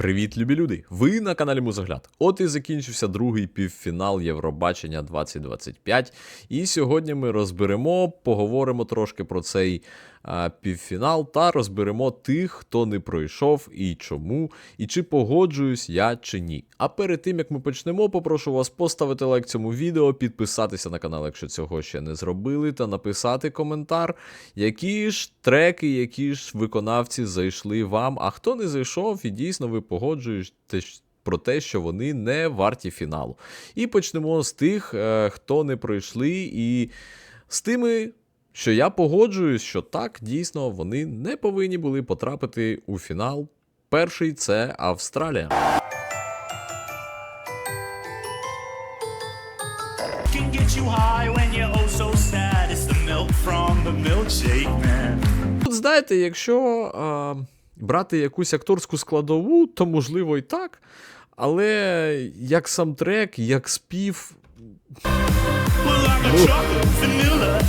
Привіт, любі люди! Ви на каналі Музогляд. От і закінчився другий півфінал Євробачення 2025. І сьогодні ми розберемо, поговоримо трошки про цей півфінал та розберемо тих, хто не пройшов і чому, і чи погоджуюсь я чи ні. А перед тим як ми почнемо, попрошу вас поставити лайк цьому відео, підписатися на канал, якщо цього ще не зробили, та написати коментар, які ж треки, які ж виконавці зайшли вам. А хто не зайшов, і дійсно ви погоджуєтесь про те, що вони не варті фіналу. І почнемо з тих, е, хто не пройшли, і з тими. Що я погоджуюсь, що так, дійсно, вони не повинні були потрапити у фінал. Перший це Австралія. oh. Тут знаєте, якщо а, брати якусь акторську складову, то можливо і так. Але як сам трек, як спів, A a.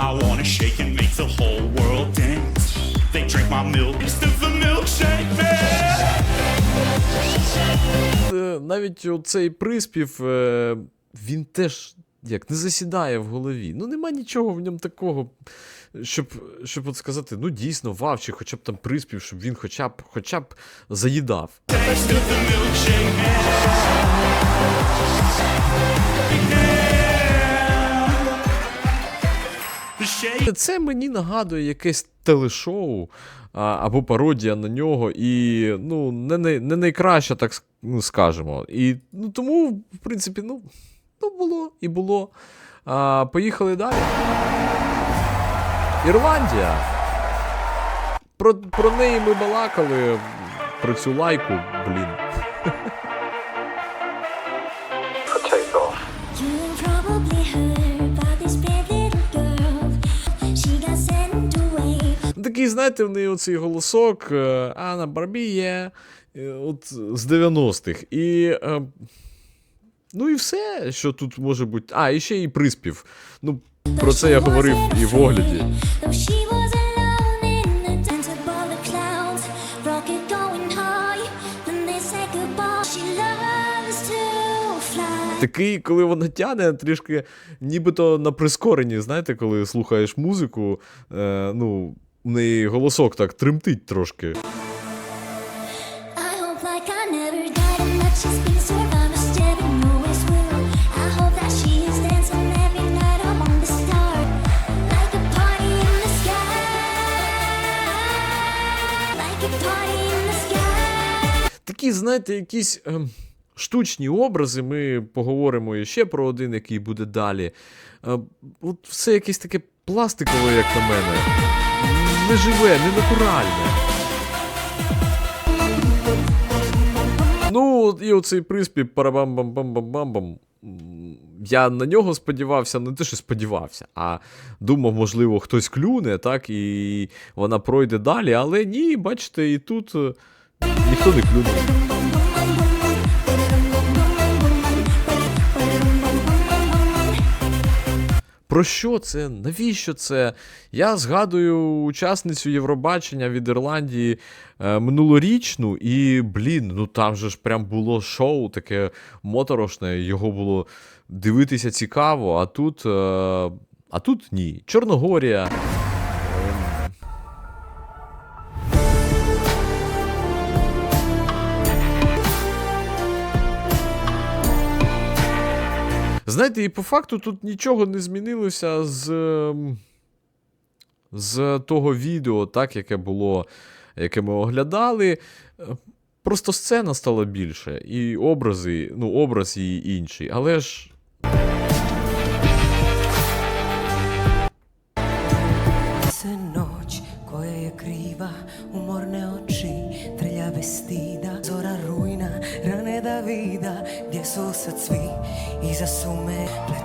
I wanna shake and make the whole world dance. They drink my milk. It's the, the milkshake man. е, навіть цей приспів, е, він теж як не засідає в голові. Ну нема нічого в ньому такого, щоб, щоб от сказати, ну дійсно, вау, чи хоча б там приспів, щоб він хоча б, хоча б заїдав. Це мені нагадує якесь телешоу або пародія на нього, і ну, не, не найкраще, так ну, скажемо. І ну, тому, в принципі, ну, ну було і було. А, поїхали далі. Ірландія. Про, про неї ми балакали. Про цю лайку, блін. Такий, знаєте, в неї оцей голосок е, Анна Барбіє е, от з 90-х. І. Ну і все, що тут може бути. А, і ще і приспів. Ну, про це я говорив і в огляді. Такий, коли вона тяне, трішки нібито на прискоренні, знаєте, коли слухаєш музику, е, ну, в неї голосок так тремтить трошки. Знаєте, якісь ем, штучні образи. Ми поговоримо ще про один, який буде далі. Е, от все якесь таке пластикове, як на мене. Не живе, не натуральне. Ну, і оцей приспів парабам-бам-бам-бам-бам. Я на нього сподівався, не те, що сподівався, а думав, можливо, хтось клюне, так, і вона пройде далі, але ні, бачите, і тут е, ніхто не клюнув. Про що це? Навіщо це? Я згадую учасницю Євробачення від Ірландії е, минулорічну, і, блін, ну там же ж прям було шоу таке моторошне, його було дивитися цікаво, а тут. Е, а тут ні. Чорногорія. Знаєте, і по факту тут нічого не змінилося з, ем, з того відео, так, яке було, яке ми оглядали. Е, Просто сцена стала більше, і образи, ну, образ її інший. Але ж.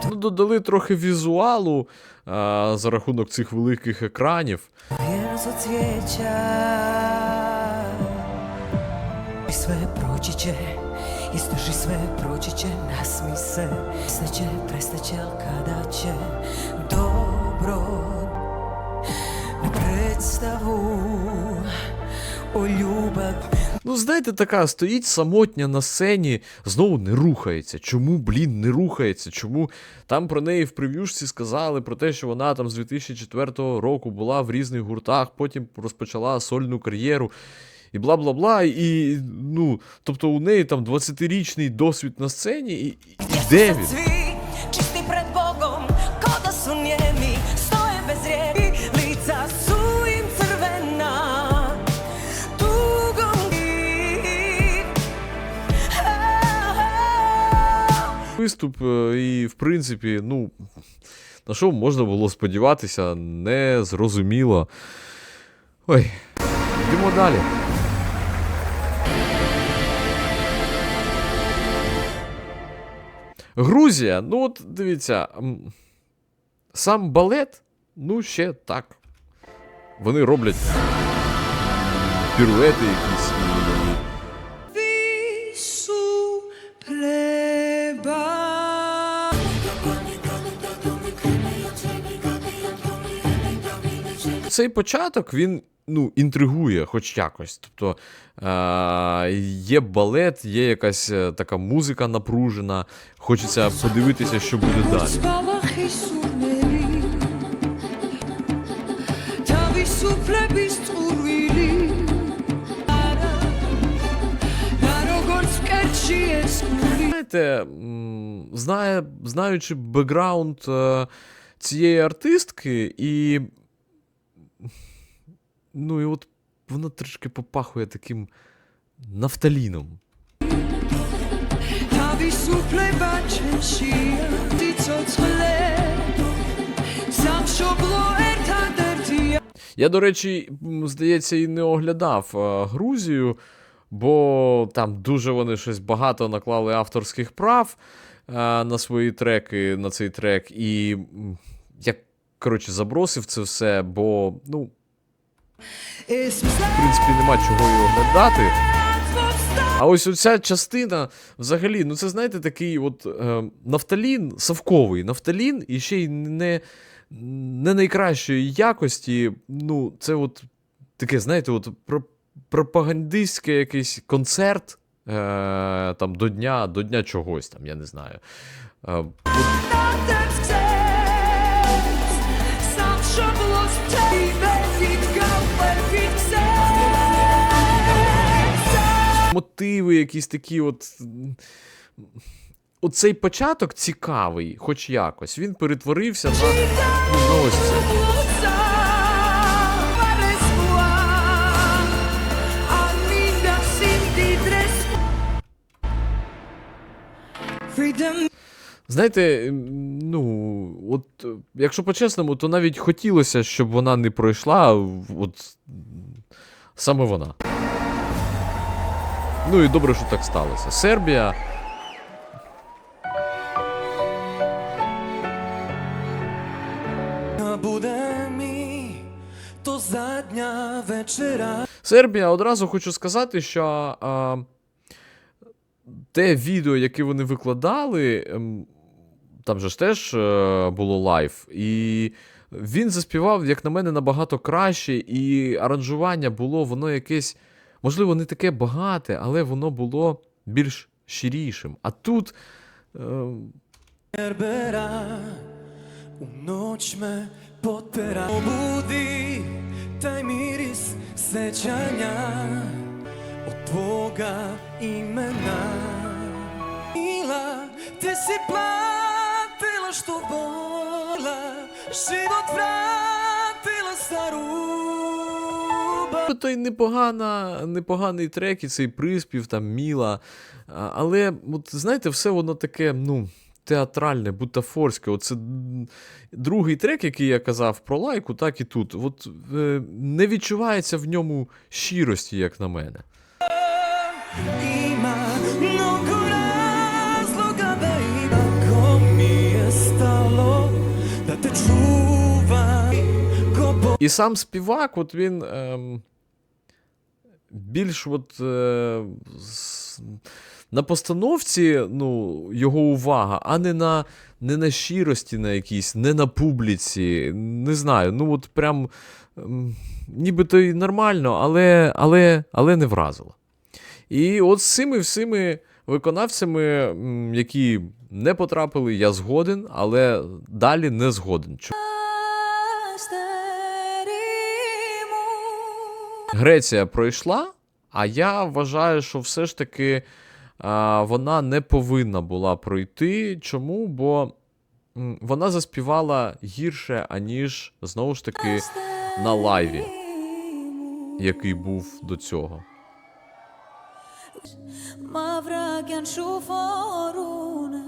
Ну, додали трохи візуалу а, за рахунок цих великих екранів. vjeras od cvijeća. I sve proći će, izdrži sve proći će, nasmi ljubav Ну, знаєте, така стоїть самотня на сцені, знову не рухається. Чому, блін, не рухається? Чому там про неї в прев'юшці сказали про те, що вона там з 2004 року була в різних гуртах, потім розпочала сольну кар'єру. І бла бла бла. І ну, тобто у неї там 20-річний досвід на сцені, і, і де він? Виступ, е, і в принципі, ну, на що можна було сподіватися, не зрозуміло. Ой, йдемо далі. Грузія, ну от дивіться, сам балет, ну ще так. Вони роблять піруети якісь цей початок він ну, інтригує, хоч якось. Тобто е- є балет, є якась е, така музика напружена. Хочеться подивитися, що буде далі. Знаєте, знає, знаючи бекграунд е, цієї артистки, і. Ну, і от вона трішки попахує таким нафталіном. Я, до речі, здається, і не оглядав е, Грузію, бо там дуже вони щось багато наклали авторських прав е, на свої треки, на цей трек. І я, коротше, забросив це все, бо, ну, в принципі, нема чого mums tā А ось оця частина, взагалі, ну це знаєте, такий от е, нафталін, совковий нафталін, і ще й не, не найкращої якості. Ну, це от таке, знаєте, от про, пропагандистський якийсь концерт е, там до дня, до дня чогось там, я не знаю. Е, от мотиви, якісь такі от. Оцей початок цікавий, хоч якось. Він перетворився на, ну, Знаєте, ну, от е, якщо по-чесному, то навіть хотілося, щоб вона не пройшла, от саме вона. Ну і добре, що так сталося. Сербія. Буде mi to zadnja večera Сербія, одразу хочу сказати, що а, те відео, яке вони викладали, ем, там же ж теж е, було лайв, і він заспівав, як на мене, набагато краще, і аранжування було воно якесь, можливо, не таке багате, але воно було більш щирішим. А тут. Е, Gerbera U noć me potera Obudi taj miris sećanja Od tvoga imena Mila, te si То й непогана, непоганий трек, і цей приспів, там Міла. Але, от, знаєте, все воно таке, ну, театральне, бутафорське. Оце другий трек, який я казав про лайку, так і тут. От, е, не відчувається в ньому щирості, як на мене. Bo І сам співак, от він ем, більш от, е, на постановці ну, його увага, а не на, не на щирості на якійсь, не на публіці. Не знаю. Ну, от прям м, нібито й нормально, але, але, але не вразило. І от з цими всіми виконавцями, які не потрапили, я згоден, але далі не згоден. Греція пройшла, а я вважаю, що все ж таки а, вона не повинна була пройти. Чому? Бо м, вона заспівала гірше, аніж знову ж таки на лайві, який був до цього. Μαύρα κι αν σου φορούνε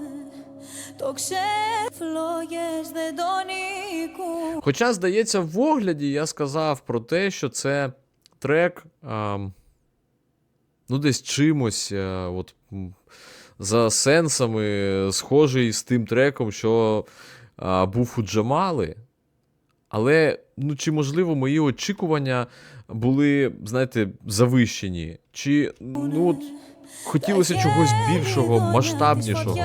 Το ξέρει φλόγες δεν τον νικούν Хоча, здається, в огляді я сказав про те, що це трек. Ну, десь чимось, е, от, за сенсами, схожий з тим треком, що а, був у Джамали. Але, ну, чи можливо, мої очікування були, знаєте, завищені? Чи ну, от, хотілося чогось більшого, масштабнішого?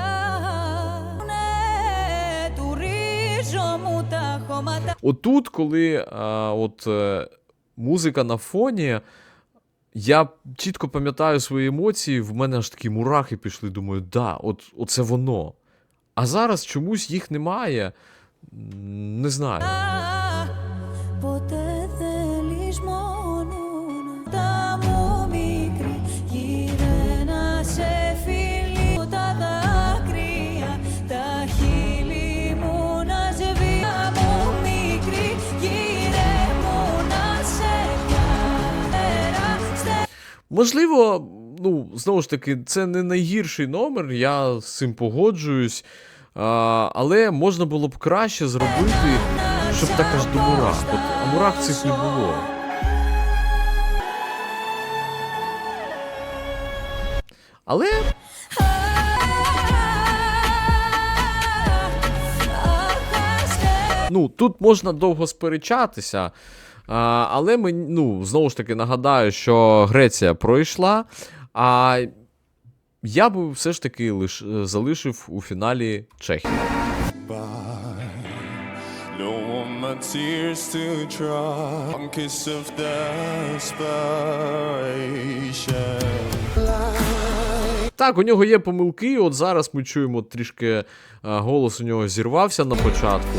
Отут, коли а, от. Е, музика на фоні, я чітко пам'ятаю свої емоції, в мене аж такі мурахи пішли. Думаю, да, от, оце воно. А зараз чомусь їх немає. Не знаю. Можливо, ну, знову ж таки, це не найгірший номер, я з цим погоджуюсь. А, але можна було б краще зробити, щоб так аж до мурах. От, а мурах цих не було. Але Ну, тут можна довго сперечатися. А, але мені, ну, знову ж таки нагадаю, що Греція пройшла. А я би все ж таки лиш, е, залишив у фіналі Чехію. Так, у нього є помилки. От зараз ми чуємо трішки голос у нього зірвався на початку.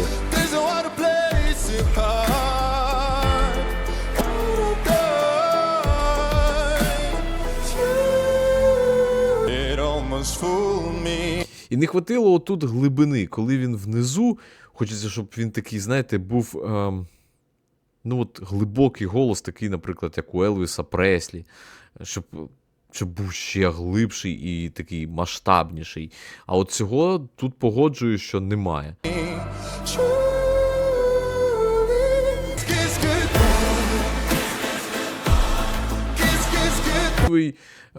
І не хватило отут глибини, коли він внизу. Хочеться, щоб він такий, знаєте, був. Ем, ну, от глибокий голос, такий, наприклад, як у Елвіса Преслі, щоб, щоб був ще глибший і такий масштабніший. А от цього тут погоджую, що немає.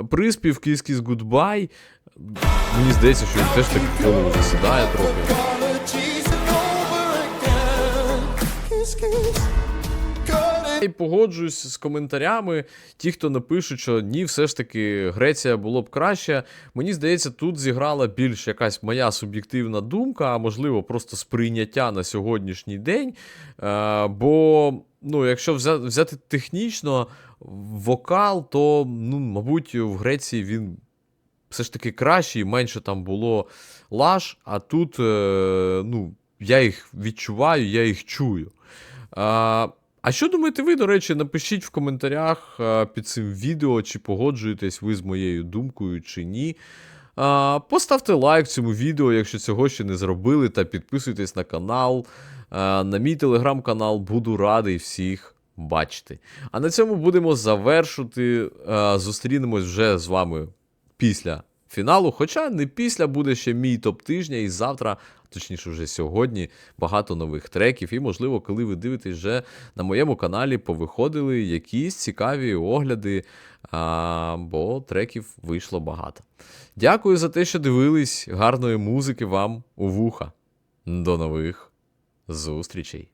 Приспів Kiss Goodbye. Мені здається, що він теж так в голову засідає трохи. І погоджуюсь з коментарями. Ті, хто напишуть, що ні, все ж таки Греція було б краще. Мені здається, тут зіграла більш якась моя суб'єктивна думка, а можливо, просто сприйняття на сьогоднішній день. Е, бо, ну, якщо взяти технічно вокал, то, ну, мабуть, в Греції він. Все ж таки кращий, менше там було лаж, а тут е, ну, я їх відчуваю, я їх чую. А, що думаєте ви, до речі, напишіть в коментарях під цим відео, чи погоджуєтесь ви з моєю думкою, чи ні. Поставте лайк цьому відео, якщо цього ще не зробили, та підписуйтесь на канал. На мій телеграм-канал буду радий всіх бачити. А на цьому будемо завершувати. Зустрінемось вже з вами після фіналу. Хоча не після буде ще мій топ тижня, і завтра, точніше, вже сьогодні, багато нових треків. І, можливо, коли ви дивитесь, вже на моєму каналі повиходили якісь цікаві огляди, а, бо треків вийшло багато. Дякую за те, що дивились. Гарної музики вам у вуха. До нових зустрічей!